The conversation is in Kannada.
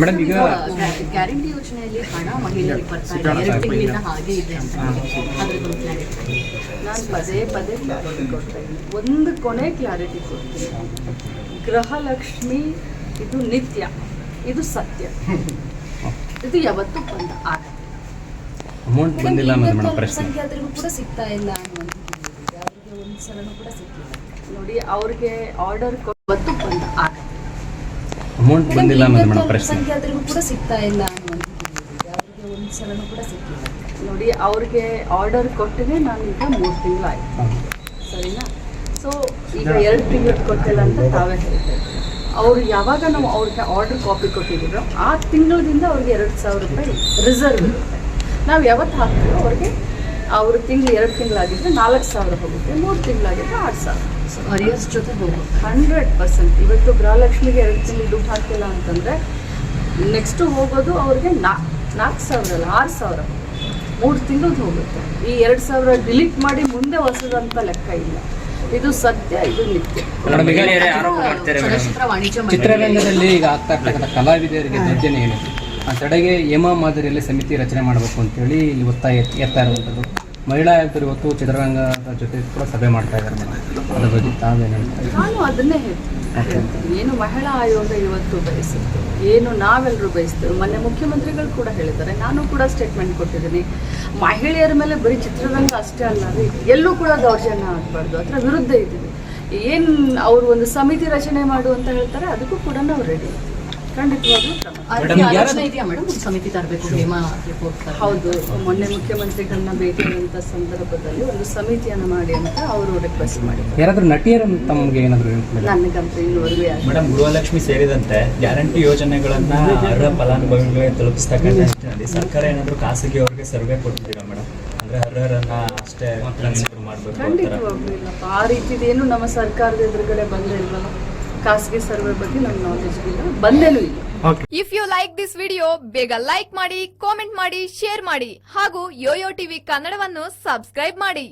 ಮೇಡಮ್ ಈಗ ಗ್ಯಾರಂಟಿ ಯೋಜನೆಯಲ್ಲಿ ಹಣ ಮಹಿಳೆಯರಿಗೆ ಬರ್ತಾ ಇದೆ. ಎರಡು ತಿಂಗಳಿಂದ ಹಾಗೆ ಇದೆ ಅಂತ. ಅದ್ರದ್ದು ಕ್ಲಾರಿಟಿ ನಾನು ಪದೇ ಪದೇ ಕ್ಲಾರಿಟಿ ಕೊಡ್ತಾ ಇದ್ದೀನಿ. ಒಂದು ಕೊನೆ ಕ್ಲಾರಿಟಿ ಕೊಡ್ತೀನಿ. ಗೃಹಲಕ್ಷ್ಮಿ ಇದು ನಿತ್ಯ. ಇದು ಸತ್ಯ. ಇದು ಯಾವತ್ತೂ ಬಂದ ಆಗತ್ತೆ ಅಮೌಂಟ್ ಬಂದಿಲ್ಲ ಅನ್ನೋದು ಮೇಡಮ್ ಪ್ರಶ್ನೆ. ಸಂಖ್ಯಾತರಿಗೂ ಕೂಡ ಸಿಗ್ತಾ ಇಲ್ಲ ಅನ್ನುವಂಥದ್ದು ಅವರಿಗೆ ಒಂದು ಸಲನೂ ಕೂಡ ಸಿಕ್ಕಿಲ್ಲ ನೋಡಿ ಅವ್ರಿಗೆ ಆರ್ಡರ್ ಅಮೌಂಟ್ ಬಂದಿಲ್ಲ ಅನ್ನೋದು ಮೇಡಮ್ ಪ್ರಶ್ನೆ. ಕೂಡ ಸಿಗ್ತಾ ಇಲ್ಲ ಅನ್ನುವಂಥದ್ದು ಅವರಿಗೆ ಒಂದು ಸಲನೂ ಕೂಡ ಸಿಕ್ಕಿಲ್ಲ ನೋಡಿ ಅವ್ರಿಗೆ ಆರ್ಡರ್ ಕೊಟ್ಟಿದೆ ನಾನು ಈಗ ಮೂರು ತಿಂಗಳಾಯ್ತು ಸರಿನಾ? ಸೊ ಈಗ ಎರಡು ತಿಂಗಳು ಕೊಟ್ಟಿಲ್ಲ ಅಂತ ತಾವೇ ಹೇಳ್ತೇವೆ ಅವ್ರು ಯಾವಾಗ ನಾವು ಅವ್ರಿಗೆ ಆರ್ಡರ್ ಕಾಪಿ ಕೊಟ್ಟಿದ್ದೀರೋ ಆ ತಿಂಗಳಿಂದ ಅವ್ರಿಗೆ ಎರಡು ಸಾವಿರ ರೂಪಾಯಿ ರಿಸರ್ವ್ ಇರುತ್ತೆ. ನಾವು ಯಾವತ್ತು ಹಾಕ್ತೀವೋ ಅವ್ರಿಗೆ ಅವ್ರ ತಿಂಗಳು ಎರಡು ತಿಂಗಳಾಗಿದ್ರೆ ನಾಲ್ಕು ಸಾವಿರ ಹೋಗುತ್ತೆ ಮೂರು ತಿಂಗಳಾಗಿದ್ರೆ ಆರು ಸಾವಿರ. ಹರಿಯರ್ಸ್ ಜೊತೆ ಹೋಗುತ್ತೆ? Hundred percent. ಇವತ್ತು ಗೃಹಲಕ್ಷ್ಮಿಗೆ ಎರಡು ತಿಂಗಳು ದುಡ್ಡು ಹಾಕಿಲ್ಲ ಅಂತಂದರೆ ನೆಕ್ಸ್ಟು ಹೋಗೋದು ಅವ್ರಿಗೆ ನಾ ನಾಲ್ಕು ಸಾವಿರ ಅಲ್ಲ ಆರು ಸಾವಿರ. ಮೂರು ತಿಂಗಳದ್ದು ಹೋಗುತ್ತೆ. ಈ ಎರಡು ಸಾವಿರ ಡಿಲೀಟ್ ಮಾಡಿ ಮುಂದೆ ಹೊಸದಂತ ಲೆಕ್ಕ ಇಲ್ಲ. ಇದು ಸತ್ಯ ಇದು ನಿತ್ಯ. ಚಲನಚಿತ್ರ ವಾಣಿಜ್ಯ ಚಿತ್ರರಂಗದಲ್ಲಿ ಈಗ ಆಗ್ತಾ ಇರ್ತಕ್ಕಂಥ ಕಲಾವಿದರಿಗೆ ದರ್ಜನೆ ಏನಿದೆ ಆ ತಡೆಗೆ ಯಮ ಮಾದರಿಯಲ್ಲಿ ಸಮಿತಿ ರಚನೆ ಮಾಡಬೇಕು ಅಂತೇಳಿ ಇಲ್ಲಿ ಒತ್ತಾಯ ಎತ್- ಎತ್ತಾ ಇರುವಂಥದ್ದು. ಮಹಿಳಾ ಆಯುಕ್ತರು ಇವತ್ತು ಚಿತ್ರರಂಗದ ಜೊತೆ ಕೂಡ ಸಭೆ ಮಾಡ್ತಾ ಇದ್ದಾರೆ ಮೇಡಮ್. ಅದ್ರ ಬಗ್ಗೆ ತಾವೇನು ಹೇಳ್ತಾರೆ? ನಾನು ಅದನ್ನೇ ಹೇಳ್ತೀನಿ. ಹೇಳ್ತೀನಿ. ಏನು ಮಹಿಳಾ ಆಯೋಗ ಇವತ್ತು ಬಯಸಿತ್ತು ಏನು ನಾವೆಲ್ಲರೂ ಬಯಸ್ತೇವೆ ಮೊನ್ನೆ ಮುಖ್ಯಮಂತ್ರಿಗಳು ಕೂಡ ಹೇಳಿದ್ದಾರೆ. ನಾನು ಕೂಡ ಸ್ಟೇಟ್ಮೆಂಟ್ ಕೊಟ್ಟಿದ್ದೀನಿ. ಮಹಿಳೆಯರ ಮೇಲೆ ಬರೀ ಚಿತ್ರರಂಗ ಅಷ್ಟೇ ಅಲ್ಲ ರೀ ಎಲ್ಲೂ ಕೂಡ ದೌರ್ಜನ್ಯ ಆಗಬಾರ್ದು. ಅದರ ವಿರುದ್ಧ ಇದ್ದೀವಿ. ಏನು ಅವರು ಒಂದು ಸಮಿತಿ ರಚನೆ ಮಾಡು ಅಂತ ಹೇಳ್ತಾರೆ ಅದಕ್ಕೂ ಕೂಡ ನಾವು ರೆಡಿ ಸಮಿತಿ ತರಬೇಕು ಹೌದು ಮೊನ್ನೆ ಮುಖ್ಯಮಂತ್ರಿಗಳನ್ನ ಭೇಟಿಯಾದಂಥ ಸಂದರ್ಭದಲ್ಲಿ ಒಂದು ಸಮಿತಿಯನ್ನು ಮಾಡಿ ಅಂತ ಅವರು ರಿಕ್ವೆಸ್ಟ್ ಮಾಡಿದ್ರು. ಯಾರಾದ್ರೂ ನಟಿಯರು ತಮಗೆ ಏನಾದರೂ ನನಗಂತೂ ಇನ್ನುವರೆಗೂ ಯಾರು ಮೇಡಮ್ ಗೃಹಲಕ್ಷ್ಮಿ ಸೇರಿದಂತೆ ಗ್ಯಾರಂಟಿ ಯೋಜನೆಗಳನ್ನ ಅರ್ಹ ಫಲಾನುಭವಿಗಳಿಗೆ ತಲುಪಿಸ್ತಕ್ಕಂಥ ನಿಟ್ಟಿನಲ್ಲಿ ಸರ್ಕಾರ ಏನಾದರೂ ಖಾಸಗಿಯವರಿಗೆ ಸರ್ವೆ ಕೊಡ್ತೀರಾ ಮೇಡಮ್ ಅಂದ್ರೆ ಅರ್ಹರನ್ನ ಅಷ್ಟೇ ಕನ್ಸಿಡರ್ ಮಾಡಬೇಕು ಖಂಡಿತವಾಗ್ಲೂ ಇಲ್ಲಪ್ಪ. ಆ ರೀತಿದೇನು ನಮ್ಮ ಸರ್ಕಾರದ ಎದುರುಗಡೆ ಬಂದೇ ಇಲ್ವಲ್ಲ ಖಾಸಗಿ ಸರ್ವೆ ಬಗ್ಗೆ ನಮ್ಮ ನಾಲೆಜ್ ಇಲ್ಲ. ಬಂದೇನೂ ಇಲ್ಲ. If you like this video ಬೇಗ ಲೈಕ್ ಮಾಡಿ ಕಾಮೆಂಟ್ ಮಾಡಿ ಶೇರ್ ಮಾಡಿ ಹಾಗೂ ಯೋಯೋ ಟಿವಿ ಕನ್ನಡವನ್ನು ಸಬ್ಸ್ಕ್ರೈಬ್ ಮಾಡಿ.